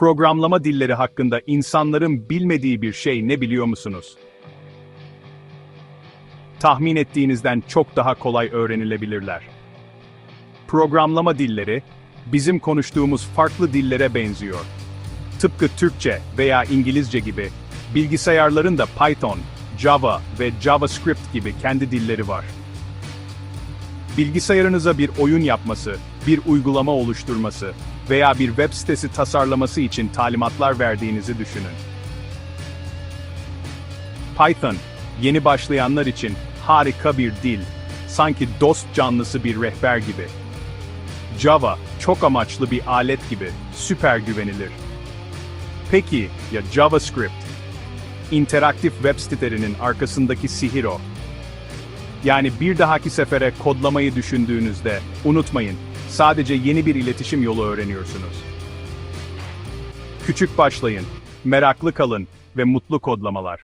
Programlama dilleri hakkında insanların bilmediği bir şey ne biliyor musunuz? Tahmin ettiğinizden çok daha kolay öğrenilebilirler. Programlama dilleri, bizim konuştuğumuz farklı dillere benziyor. Tıpkı Türkçe veya İngilizce gibi, bilgisayarların da Python, Java ve JavaScript gibi kendi dilleri var. Bilgisayarınıza bir oyun yapması, bir uygulama oluşturması veya bir web sitesi tasarlaması için talimatlar verdiğinizi düşünün. Python, yeni başlayanlar için harika bir dil, sanki dost canlısı bir rehber gibi. Java, çok amaçlı bir alet gibi, süper güvenilir. Peki ya JavaScript? İnteraktif web sitelerinin arkasındaki sihir o. Yani bir dahaki sefere kodlamayı düşündüğünüzde, unutmayın, sadece yeni bir iletişim yolu öğreniyorsunuz. Küçük başlayın, meraklı kalın ve mutlu kodlamalar.